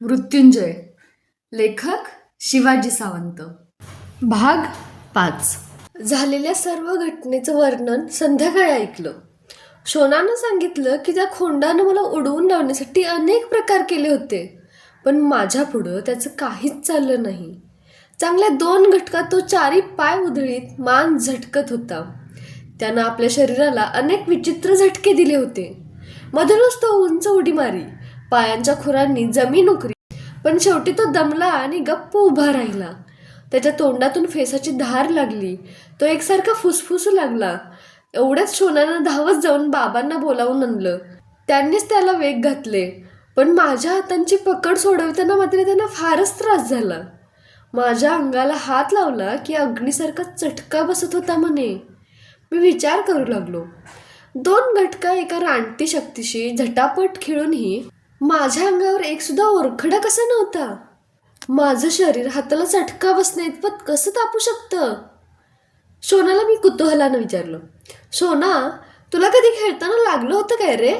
मृत्युंजय. लेखक शिवाजी सावंत. भाग पाच. झालेल्या सर्व घटनेचं वर्णन संध्याकाळी ऐकलं. शोनानं सांगितलं की त्या खोंडानं मला उडवून लावण्यासाठी अनेक प्रकार केले होते पण माझ्या पुढं त्याचं काहीच चाललं नाही. चांगल्या दोन घटकात तो चारी पाय उधळीत मान झटकत होता. त्यानं आपल्या शरीराला अनेक विचित्र झटके दिले होते. मधूनच तो उंच उडी मारी. पायांच्या खुरांनी जमीन उकरी. पण शेवटी तो दमला आणि गप्प उभा राहिला. त्याच्या तोंडातून फेसाची धार लागली. तो एकसारखा फुसफुसू लागला. एवढ्याच शोनानं धावत जाऊन बाबांना बोलावून आणलं. त्यांनीच त्याला वेग घातले. पण माझ्या हातांची पकड सोडवताना मात्र त्यांना फारच त्रास झाला. माझ्या अंगाला हात लावला की अग्नीसारखा चटका बसत होता म्हणे. मी विचार करू लागलो. दोन घटका एका रानटी शक्तीशी झटापट खेळूनही माझ्या अंगावर एक सुद्धा ओरखडा कसा नव्हता? माझं शरीर हाताला चटका बसण्या इतपत कसं तापू शकतं? शोनाला मी कुतूहलानं विचारलं. शोना तुला कधी खेळताना लागलं होतं काय रे?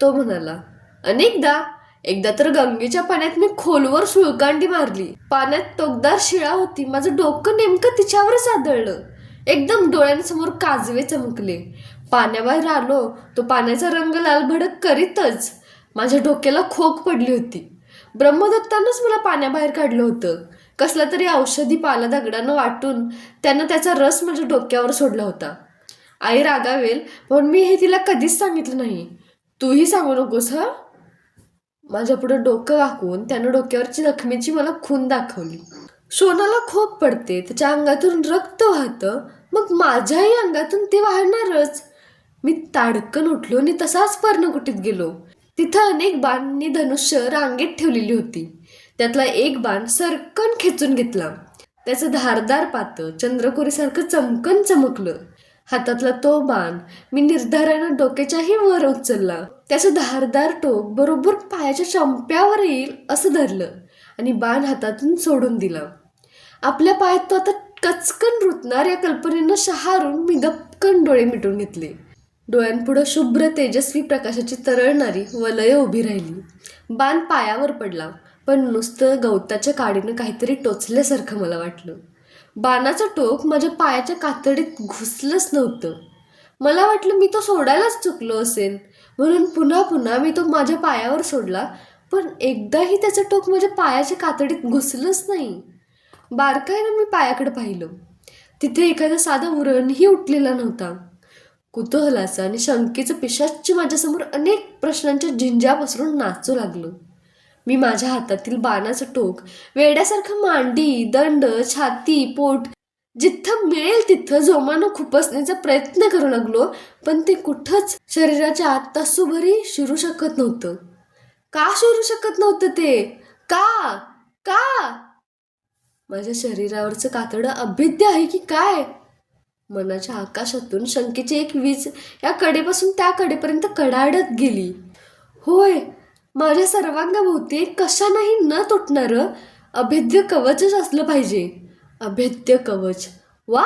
तो म्हणाला अनेकदा. एकदा तर गंगेच्या पाण्यात मी खोलवर सुळकांडी मारली. पाण्यात टोकदार शिळा होती. माझं डोकं नेमकं तिच्यावरच आदळलं. एकदम डोळ्यांसमोर काजवे चमकले. पाण्याबाहेर आलो. तो पाण्याचा रंग लाल भडक करीतच. माझ्या डोक्याला खोक पडली होती. ब्रह्मदत्तानंच मला पाण्याबाहेर काढलं होतं. कसला तरी औषधी पाला दगडानं वाटून त्यानं त्याचा रस माझ्या डोक्यावर सोडला होता. आई रागावेल पण मी हे तिला कधीच सांगितलं नाही. तूही सांगू नकोस हा? माझ्यापुढं डोकं वाकवून त्यानं डोक्यावरची जखमेची मला खून दाखवली. शोनाला खोक पडते त्याच्या अंगातून रक्त वाहतं मग माझ्याही अंगातून ते वाहणारच. मी ताडकन उठलो आणि तसाच पर्णकुटीत गेलो. तिथं अनेक बाणांनी धनुष्य रांगेत ठेवलेली होती. त्यातला एक बाण सरकन खेचून घेतला. त्याचं धारदार पातं चंद्रकोरीसारखं चमकन चमकलं. हातातला तो बाण मी निर्धारानं डोक्याच्याही वर उचलला. त्याचं धारदार टोक बरोबर पायाच्या चंप्यावर येईल असं धरलं आणि बाण हातातून सोडून दिला. आपल्या पायात तो आता कचकन रुतणार या कल्पनेनं शहारून मी गपकन डोळे मिटून घेतले. डोळ्यांपुढं शुभ्र तेजस्वी प्रकाशाची तरळणारी वलय उभी राहिली. बाण पायावर पडला पण नुसतं गवताच्या काडीनं काहीतरी टोचल्यासारखं मला वाटलं. बाणाचं टोक माझ्या पायाच्या कातडीत घुसलंच नव्हतं. मला वाटलं मी तो सोडायलाच चुकलो असेल. म्हणून पुन्हा पुन्हा मी तो माझ्या पायावर सोडला पण एकदाही त्याचं टोक माझ्या पायाच्या कातडीत घुसलंच नाही. बारकाईनं मी पायाकडे पाहिलं. तिथे एखादा साधा उरणही उठलेला नव्हता. कुतूहलाचं आणि शंकेचं पिशाच्च माझ्यासमोर अनेक प्रश्नांच्या झिंज्या पसरून नाचू लागलो. मी माझ्या हातातील बाणाचं टोक वेड्यासारखं मांडी दंड छाती पोट जिथं मिळेल तिथं जोमानं खुपसण्याचा प्रयत्न करू लागलो पण ते कुठंच शरीराच्या आत तसूभरी शिरू शकत नव्हतं. का शिरू शकत नव्हतं ते? का? का? माझ्या शरीरावरचं कातडं अभेद्य आहे की काय? मनाच्या आकाशातून शंकेची एक वीज या कडेपासून त्या कडेपर्यंत कडाडत गेली. होय माझ्या सर्वांगाभोवती एक कशानंही न तुटणारं अभेद्य कवचच असलं पाहिजे. अभेद्य कवच? वा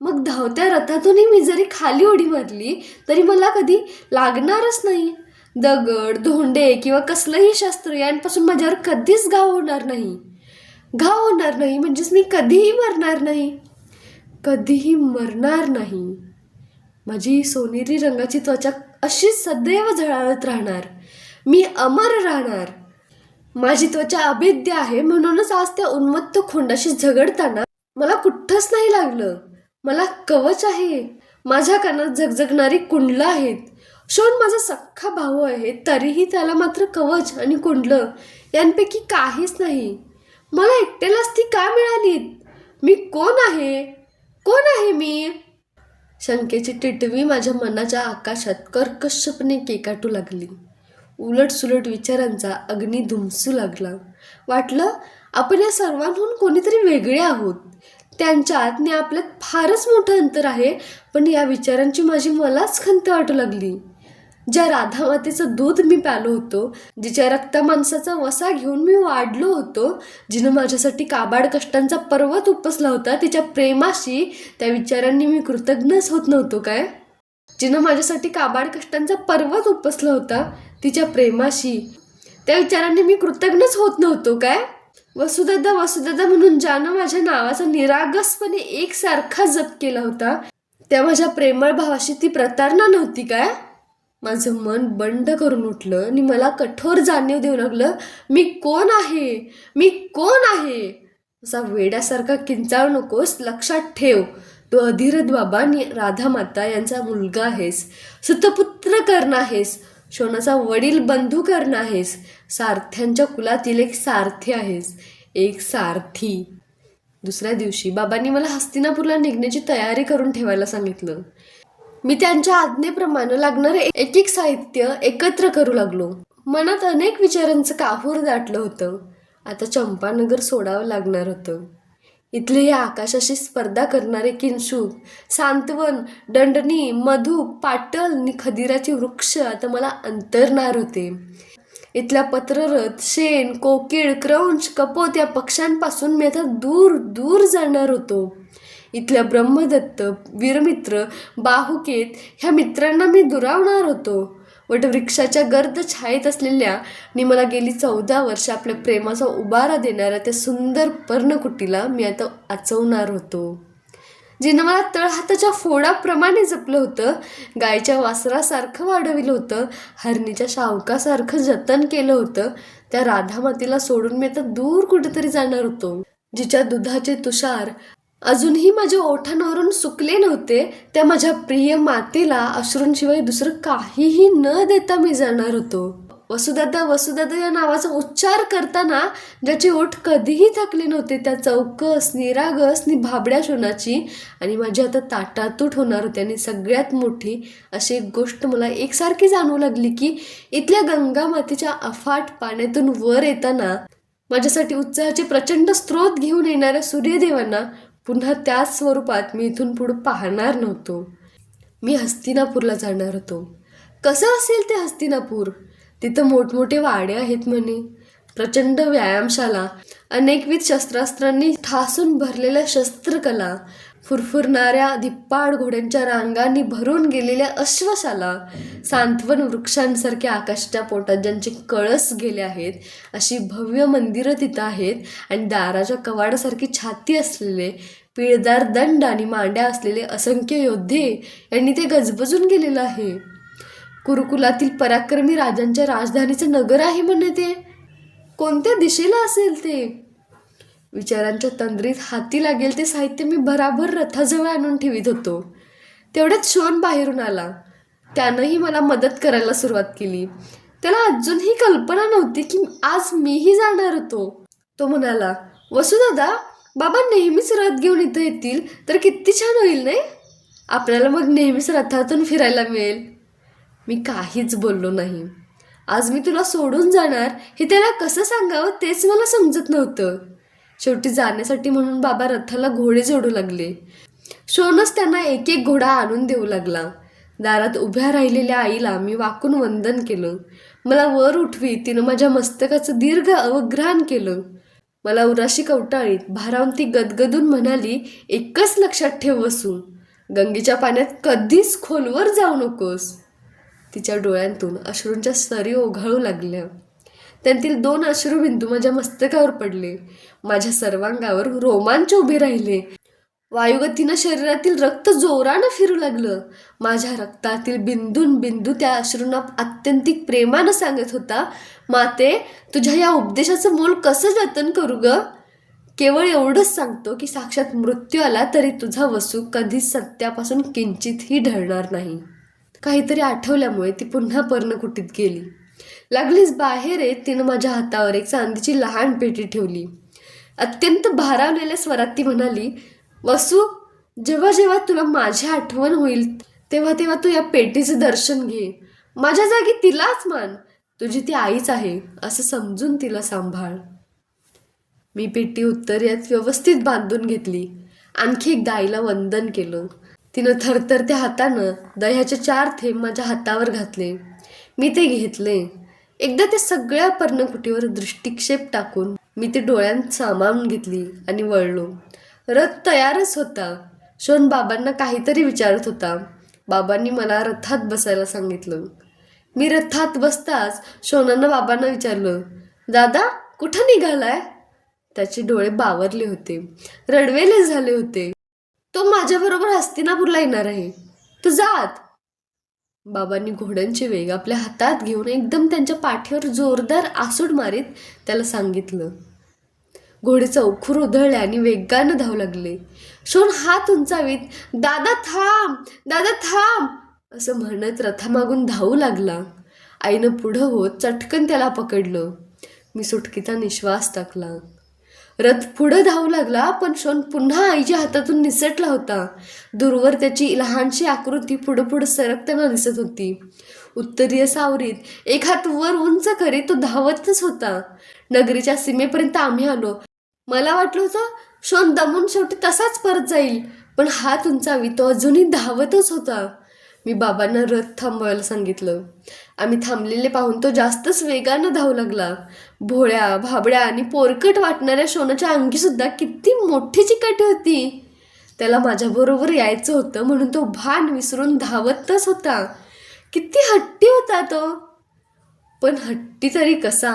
मग धावत्या रथातूनही मी जरी खाली उडी मारली तरी मला कधी लागणारच नाही. दगड धोंडे किंवा कसलंही शस्त्र यांपासून माझ्यावर कधीच घाव होणार नाही. घाव होणार नाही म्हणजेच मी कधीही मरणार नाही. कधीही मरणार नाही. माझी सोनेरी रंगाची त्वचा अशीच सदैव झळाळत राहणार. मी अमर राहणार. माझी त्वचा अभेद्य आहे म्हणूनच आज त्या उन्मत्त खोंडाशी झगडताना मला कुठंच नाही लागलं. मला कवच आहे. माझ्या कानात झगझगणारी कुंडलं आहेत. शोन माझा सख्खा भाऊ आहे. तरीही त्याला मात्र कवच आणि कुंडलं यांपैकी काहीच नाही. मला एकट्यालाच ती का मिळालीत? मी कोण आहे? कोण आहे मी? शंकेची टिटवी माझ्या मनाच्या आकाशात कर्कशपणे केकाटू लागली. उलट सुलट विचारांचा अग्नी धुमसू लागला. वाटलं आपण या सर्वांहून कोणीतरी वेगळे आहोत. त्यांच्यात आणि आपल्यात फारच मोठं अंतर आहे पण या विचारांची माझी मलाच खंत वाटू लागली. ज्या राधामातेचं दूध मी प्यालो होतो जिच्या रक्ता माणसाचा वसा घेऊन मी वाढलो होतो जिनं माझ्यासाठी काबाड कष्टांचा पर्वत उपसला होता तिच्या प्रेमाशी त्या विचारांनी मी कृतज्ञच होत नव्हतो काय? जिनं माझ्यासाठी काबाड कष्टांचा पर्वत उपसला होता तिच्या प्रेमाशी त्या विचारांनी मी कृतज्ञच होत नव्हतो काय? वसुदादा वसुदादा म्हणून ज्यानं माझ्या नावाचा निरागसपणे एकसारखा जप केला होता त्या माझ्या प्रेमळ भावाशी ती प्रतारणा नव्हती काय? माझं मन बंड करून उठलं. आणि मला कठोर जाणीव देऊ लागलं मी कोण आहे? मी कोण आहे? असा वेड्यासारखा किंचाळू नकोस. लक्षात ठेव तू अधिरथ बाबा आणि राधा माता यांचा मुलगा आहेस. सुतपुत्र कर्ण आहेस. शोणाचा वडील बंधू कर्ण आहेस. सारथ्यांच्या कुलातील एक सारथी आहेस. एक सारथी. दुसऱ्या दिवशी बाबांनी मला हस्तिनापूरला निघण्याची तयारी करून ठेवायला सांगितलं. मी त्यांच्या आज्ञेप्रमाणे लागणारे एक एक साहित्य एकत्र करू लागलो. मनात अनेक विचारांचं काहूर दाटलं होतं. आता चंपानगर सोडावं लागणार होतं. इथले हे आकाशाशी स्पर्धा करणारे किंशुक सांत्वन दंडनी मधु पाटल आणि खदिराचे वृक्ष आता मला अंतरणार होते. इथल्या पत्ररथ शेण कोकिळ क्रौंच कपोत या पक्ष्यांपासून मी आता दूर दूर जाणार होतो. इथल्या ब्रह्मदत्त वीरमित्र बाहुकेत ह्या मित्रांना मी दुरावणार होतो. वटवृक्षाच्या गर्द छायेत असलेल्या आणि मला गेली चौदा वर्ष आपल्या प्रेमाचा उबारा देणाऱ्या त्या सुंदर पर्णकुटीला मी आता आचवणार होतो. जिनं मला तळहाताच्या फोडाप्रमाणे जपलं होतं गायच्या वासरासारखं वाढविलं होतं हरणीच्या शावकासारखं जतन केलं होतं त्या राधामातीला सोडून मी आता दूर कुठेतरी जाणार होतो. जिच्या दुधाचे तुषार अजूनही माझ्या ओठांवरून सुकले नव्हते त्या माझ्या प्रिय मातेला अश्रूंशिवाय दुसरं काहीही न देता मी जाणार होतो. वसुदादा वसुदादा या नावाचा उच्चार करताना ज्याचे ओठ कधीही थकले नव्हते त्या चौकस निरागस नि भाबड्या शोनाची आणि माझी आता ताटातूट होणार होती आणि सगळ्यात मोठी अशी एक गोष्ट मला एकसारखी जाणवू लागली की इथल्या गंगा मातेच्या अफाट पाण्यातून वर येताना माझ्यासाठी उत्साहाचे प्रचंड स्रोत घेऊन येणाऱ्या सूर्यदेवांना पुन्हा त्याच स्वरूपात मी इथून पुढं पाहणार नव्हतो. मी हस्तिनापूरला जाणार होतो. कसं असेल ते हस्तिनापूर? तिथं मोठमोठे वाडे आहेत म्हणे. प्रचंड व्यायामशाला अनेकविध शस्त्रास्त्रांनी ठासून भरलेल्या शस्त्रकला फुरफुरणाऱ्या धिप्पाड घोड्यांच्या रांगांनी भरून गेलेल्या अश्वशाला सांत्वन वृक्षांसारख्या आकाशाच्या पोटात ज्यांचे कळस गेले आहेत अशी भव्य मंदिरं तिथं आहेत आणि दाराच्या कवाडासारखी छाती असलेले पिळदार दंड आणि मांड्या असलेले असंख्य योद्धे यांनी ते गजबजून गेलेलं आहे. कुरुकुलातील पराक्रमी राजांच्या राजधानीचं नगर आहे म्हणे ते. कोणत्या दिशेला असेल ते? विचारांच्या तंद्रीत हाती लागेल ते साहित्य मी भराभर रथाजवळ आणून ठेवीत होतो. तेवढ्यात शोन बाहेरून आला. त्यानंही मला मदत करायला सुरुवात केली. त्याला अजूनही कल्पना नव्हती की आज मीही जाणार होतो. तो म्हणाला वसुदादा बाबा नेहमीच रथ घेऊन इथं येतील तर किती छान होईल नाही? आपल्याला मग नेहमीच रथातून फिरायला मिळेल. मी काहीच बोललो नाही. आज मी तुला सोडून जाणार हे त्याला कसं सांगावं तेच मला समजत नव्हतं. शेवटी जाण्यासाठी म्हणून बाबा रथाला घोडे जोडू लागले. शोनच त्यांना एक एक घोडा आणून देऊ लागला. दारात उभ्या राहिलेल्या आईला मी वाकून वंदन केलं. मला वर उठवी तिनं माझ्या मस्तकाचं दीर्घ अवग्रहण केलं. मला उराशी कवटाळीत भारावून ती गदगदून म्हणाली एकच लक्षात ठेव वसू. गंगेच्या पाण्यात कधीच खोलवर जाऊ नकोस. तिच्या डोळ्यांतून अश्रूंच्या सरी ओघाळू लागल्या. त्यांतील दोन अश्रुबिंदू माझ्या मस्तकावर पडले. माझ्या सर्वांगावर रोमांच उभे राहिले. वायुगतीनं शरीरातील रक्त जोरानं फिरू लागलं. माझ्या रक्तातील बिंदून बिंदू त्या अश्रूंना आत्यंतिक प्रेमानं सांगत होता माते तुझ्या या उपदेशाचं मोल कसं जतन करू ग? केवळ एवढंच सांगतो की साक्षात मृत्यू आला तरी तुझा वसू कधीच सत्यापासून किंचितही ढळणार नाही. काहीतरी आठवल्यामुळे ती पुन्हा पर्णकुटीत गेली. लागलीच बाहेर येत तिनं माझ्या हातावर एक चांदीची लहान पेटी ठेवली. अत्यंत भारावलेल्या स्वरात ती म्हणाली वसू जेव्हा जेव्हा तुला माझी आठवण होईल तेव्हा तेव्हा तू या पेटीचं दर्शन घे. माझ्या जागी तिलाच मान. तुझी ती आईच आहे असं समजून तिला सांभाळ. मी पेटी उत्तर्यात व्यवस्थित बांधून घेतली. आणखी एकदा आईला वंदन केलं. तिनं थरथरत्या हातानं दह्याचे चार थेंब माझ्या हातावर घातले. मी ते घेतले. एकदा ते सगळ्या पर्णकुटीवर दृष्टिक्षेप टाकून मी ते डोळ्यांत सामावून घेतली आणि वळलो. रथ तयारच होता. शोन बाबांना काहीतरी विचारत होता. बाबांनी मला रथात बसायला सांगितलं. मी रथात बसताच शोनानं बाबांना विचारलं दादा कुठं निघालाय? त्याचे डोळे बावरले होते. रडवेले झाले होते. तो माझ्याबरोबर हस्तिनापूरला येणार आहे. तू जात. बाबांनी घोड्यांचे वेग आपल्या हातात घेऊन एकदम त्यांच्या पाठीवर जोरदार आसूड मारीत त्याला सांगितलं. घोडे चौखूर उधळले आणि वेगानं धावू लागले. शोन हात उंचावीत दादा थांब दादा थांब असं म्हणत रथामागून धावू लागला. आईनं पुढं होत चटकन त्याला पकडलं. मी सुटकीचा निश्वास टाकला. रथ पुढं धावू लागला पण शोन पुन्हा आईच्या हातातून निसटला होता. दूरवर त्याची लहानशी आकृती पुढं पुढं सरकताना दिसत होती. उत्तरीय सावरीत एक हात वर उंच करीत तो धावतच होता. नगरीच्या सीमेपर्यंत आम्ही आलो. मला वाटलं होतं शोन दमून शेवटी तसाच परत जाईल पण हात उंचावी तो अजूनही धावतच होता. मी बाबांना रथ थांबवायला सांगितलं. आम्ही थांबलेले पाहून तो जास्तच वेगानं धावू लागला. भोळ्या भाबड्या आणि पोरकट वाटणाऱ्या शोनाच्या अंगीसुद्धा किती मोठी चिकाटी होती. त्याला माझ्याबरोबर यायचं होतं म्हणून तो भान विसरून धावतच होता. किती हट्टी होता तो. पण हट्टी तरी कसा?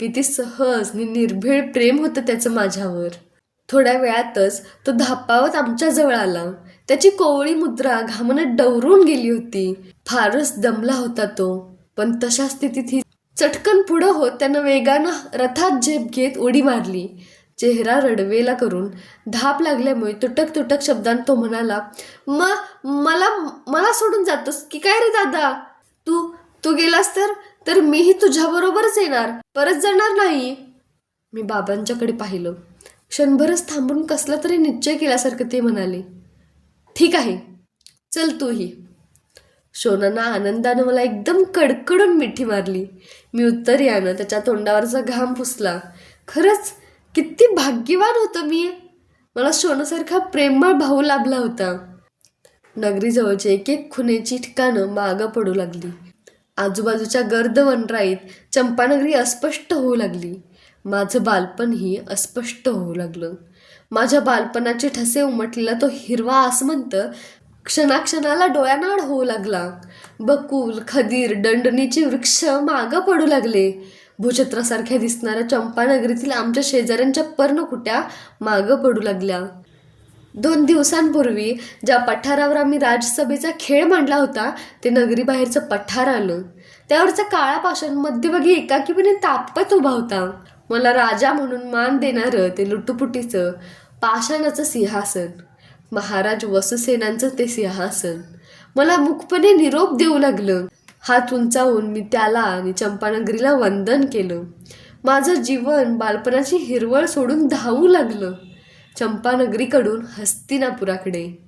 किती सहज नि निर्भीड प्रेम होतं त्याचं माझ्यावर. थोड्या वेळातच तो धापावत आमच्या जवळ आला. त्याची कोवळी मुद्रा घामनं डवरून गेली होती. फारच दमला होता तो. पण तशा स्थितीत ही चटकन पुढं होत त्यानं वेगानं रथात झेप घेत उडी मारली. चेहरा रडवेला करून धाप लागल्यामुळे तुटक तुटक शब्दांत तो म्हणाला म मला मला सोडून जातोस की काय रे दादा? तू तू गेलास तर तर मीही तुझ्याबरोबरच येणार. परत जाणार नाही. मी बाबांच्याकडे पाहिलं. क्षणभरच थांबून कसला तरी निश्चय केल्यासारखं ते म्हणाले. ठीक आहे चल तूही शोनानं आनंदानं मला एकदम कडकडून मिठी मारली. मी उत्तर यानं त्याच्या तोंडावरचा घाम पुसला. खरंच किती भाग्यवान होतं मी. मला शोनासारखा प्रेमळ भाऊ लाभला होता. नगरीजवळचे एक एक खुनेची ठिकाणं मागं पडू लागली. आजूबाजूच्या गर्द वनराईत चंपानगरी अस्पष्ट होऊ लागली. माझं बालपणही अस्पष्ट होऊ लागलं. माझ्या बालपणाचे ठसे उमटलेला तो हिरवा आसमंत क्षणाक्षणाला डोळ्यानाड होऊ लागला. बकुल खदीर दंडणीचे वृक्ष मागं पडू लागले. भूछत्रासारख्या दिसणाऱ्या चंपानगरीतील आमच्या शेजाऱ्यांच्या पर्णकुट्या मागं पडू लागल्या. दोन दिवसांपूर्वी ज्या पठारावर आम्ही राजसभेचा खेळ मांडला होता ते नगरीबाहेरचं पठार आलं. त्यावरचा काळा पाषाण मध्यभागी एकाकीपणे तापत उभा होता. मला राजा म्हणून मान देणारं ते लुटुपुटीचं पाषाणाचं सिंहासन. महाराज वसुसेनांचं ते सिंहासन. मला मुखपणे निरोप देऊ लागलं. हात उंचावून मी त्याला आणि चंपानगरीला वंदन केलं. माझं जीवन बालपणाची हिरवळ सोडून धावू लागलं. चंपानगरीकडून हस्तिनापुराकडे.